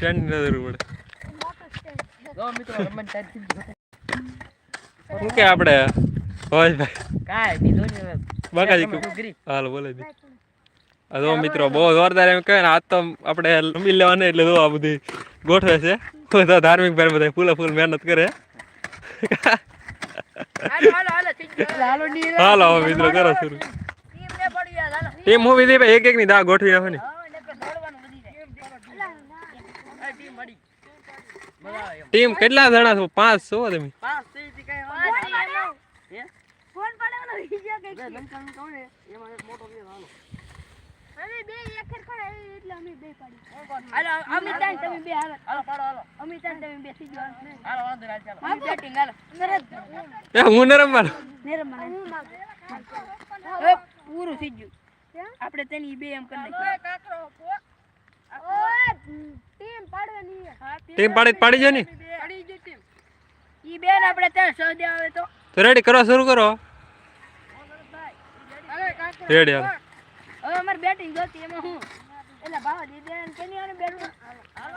Stand પડે થી શું કે આપણે હોય ભાઈ કાય બીજો ને બાકાજી. હાલ બોલે દી જો મિત્રો બહુ જોરદાર એમ કહે ને આજ તો આપણે લંબી લેવાને એટલે જો આ બધી ગોઠવે છે તો ધાર્મિક ભાઈ બધા ફૂલે ફૂલ મહેનત કરે હાલો ની મિત્રો કરો શરૂ ટીમ હું ભાઈ એક એક ની દા ગોઠવી નાખો ને તો દોડવાનું વધી જાય આ ટીમ કેટલા જણા છો? પાંચ છો તમે? પૂરું થઈ ગયું. આપણે તેની બે એમ કરી નાખ્યું ટીમ પાડવાની ટીમ પાડી પાડી જાય ને? પડી ગઈ ટીમ ઈ બેન આપણે ત્યાં સૌ આવે તો. તો રેડી કરવા શરૂ કરો. રેડી હાલો. હવે અમાર બેટિંગ જોતી એમાં હું? એટલે ભાવ દીદી ને કેની આને બેટિંગ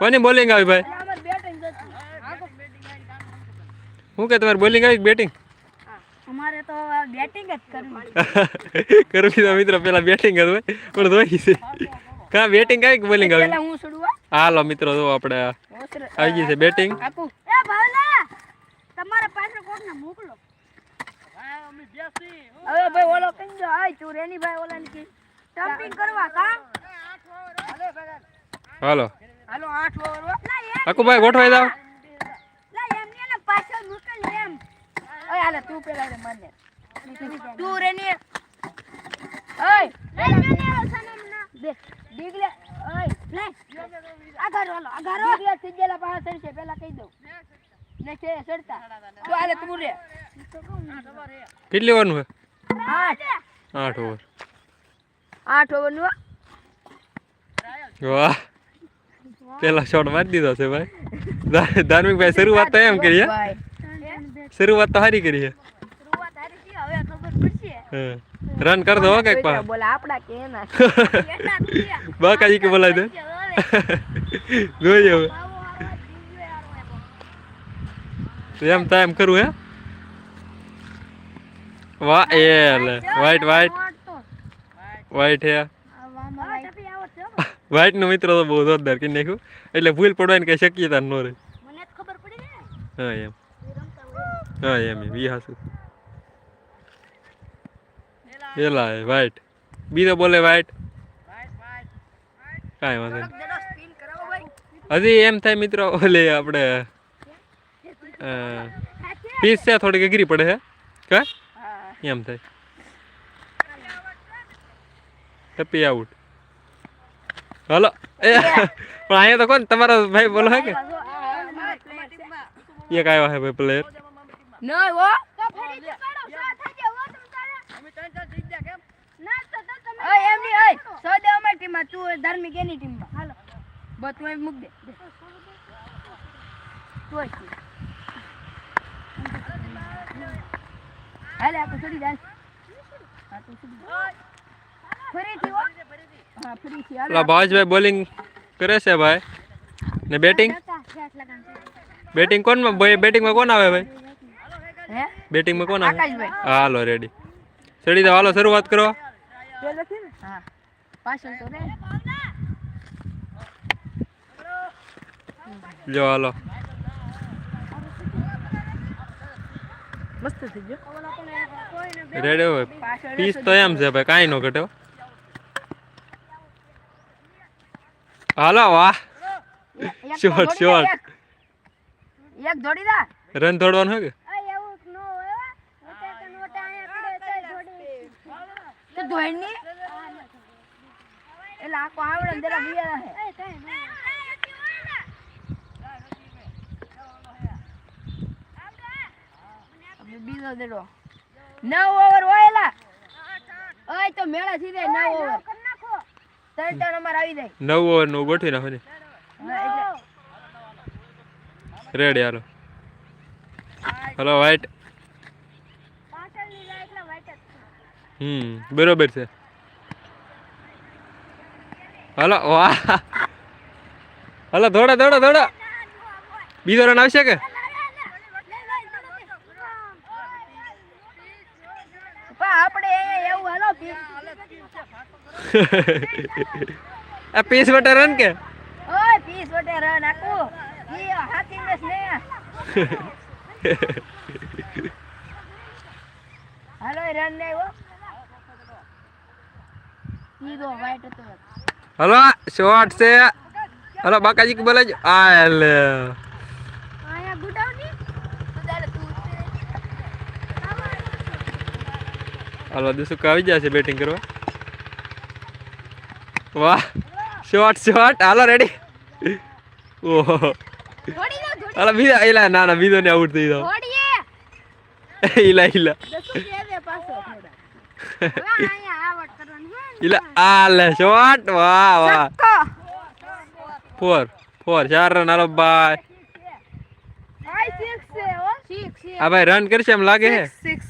કોની બોલિંગ આવી ભાઈ? અમાર બેટિંગ જોતી. શું કે તમારે બોલિંગ આવી બેટિંગ અમારે તો બેટિંગ જ કરવી. કરવી તો મિત્ર પેલા બેટિંગ હતું પણ ધોઈ છે કા બેટિંગ કઈ કે બોલિંગ આવી? હું છોડવા હાલો મિત્રો જો આપણે આવી ગઈ છે બેટિંગ આપું. એ ભાવલા તમારા પાસે કોકને મોકલો. હા અમે બેસી હવે ભાઈ ઓલો કઈ જો આય તું રેની ભાઈ ઓલા ને કી સ્ટમ્પિંગ કરવા કા? હાલો. હાલો હાલો આઠ ઓવર હો. લા એમ ગોઠવાઈ જાવ લા એમ ને ને પાછળ મોકલ એમ. ઓય હાલે તું પેલા રે મને તું રેની ઓય એ ને ને સનમ ના દે દીગલે ઓય લે આગળ હાલો આગળ દીગલે સીજેલા પાસે સરશે પેલા કહી દઉં ને છે સરતા તો હાલે તું રે કેટલી ઓવરનું છે આઠ આઠ ઓવર આઠ ઓવરનું વાહ પેલા શોટ મારી દીધો છે ભાઈ ધા- ધાર્મિક ભાઈ શરૂઆત તો એમ કરી હે શરૂઆત તો સારી કરી હે શરૂઆત હારી થી હવે ખબર પડશે હા. રન કર દો હો કંઈક પા બોલા આપડા કે એના કેટલા થયા બાકાજી કે બોલાવી દે જોઈએ હવે તો એમ તો એમ કરવું હે વાહ એ લે વ્હાઈટ વ્હાઈટ વ્હાઈટ હે વ્હાઈટનું મિત્ર તો બહુ જોરદાર કરી નાખ્યું એટલે ભૂલ પડવાની કઈ શક્યતા ન રહે મને જ ખબર પડી ને હા એમ એ રમતા હોય હા એમ એમ ઈ હાસુ પેલા હે વ્હાઈટ બીજો બોલે વ્હાઈટ કાંઈ વાંધો નહીં જરા સ્પિન કરાવો ભાઈ હજી એમ થાય મિત્રો ઓલે આપણે પીસ છે થોડીક અઘરી પડે છે કા હા એમ થાય ટપી આઉટ હલો એ પણ અહીંયા તો કોણ તમારો ભાઈ બોલો હે કે એક આવ્યો હે ભાઈ પ્લેયર નહીં હો તો ફરીથી પાડો સો થઈ જાય હો તમ તારે અમે ત્રણ ચાર જીત ગયા કેમ ના તો તો તમે ઓય એમ નહીં ઓય સૌદે અમારી ટીમમાં તું ધાર્મિક એની ટીમમાં. હાલો. બસ તું મૂક દે. દે. તું હાલે આપણે છોડી દે હા તું છોડી દે. ફરીથી હો. હા ફરીથી. હાલો પેલા ભાવેશભાઈ બોલિંગ કરે છે ભાઈ. ને બેટિંગ? બેટિંગ કોણ બેટિંગમાં કોણ આવે ભાઈ? બેટિંગમાં કોણ આવે? હાલો રેડી ચડી જાઓ હાલો શરૂઆત કરો. હા પાછળ તો રે જો હાલો મસ્ત થઈ ગયો રેડી હોય પાછળ પીસ તો એમ છે ભાઈ કાંઈ ન ઘટે હો. હાલો વાહ એક Short, તો દોડી short. દે, એક. એક દોડી દે રન થોડવાનું હોય કે આ એવું ન હોય હો. ઓટા કન ઓટા આયા પડે તો થોડી તો ધોઈ ની એટલે આખો આવડે ને જરા બીયા હે. ન બીજો દેડો નવ ઓવર વાયેલા ઓય તો મેળા સીધે નવ ઓવર. કર નાખો. ત્રણ ત્રણ અમાર આવી જાય. નવ ઓવરનું ગોઠવી નાખો ને. રેડ રેડી હાલો. ના છે. હમ બરોબર છે. હાલો વાહ. હલો દોડો દોડો દોડો. બીજો રન આવશે કે? આ પીસ. વટે રન કે? ઓય પીસ વટે રન આકુ ઈ હાથી મેસ ને હાલો રન ને આવ્યો. ઈ તો વાઈટ હતો. હલો શોર્ટ છે. હલો બાકાજી કે બોલે આ લે. હલો દુસુકા આવી જશે બેટિંગ કરવા. વાહ શોર્ટ શોર્ટ. હાલો રેડી ઓહો. હાલો બીજા એલા ના ના બીજો ને આઉટ થઈ જાવ કે દે પાછો આ લે શોર્ટ વાહ વાહ ફોર ફોર ચાર રન હાલો ભાઈ. આઈ સિક્સ છે હો સિક્સ છે આ ભાઈ રન કરશે એમ લાગે સિક્સ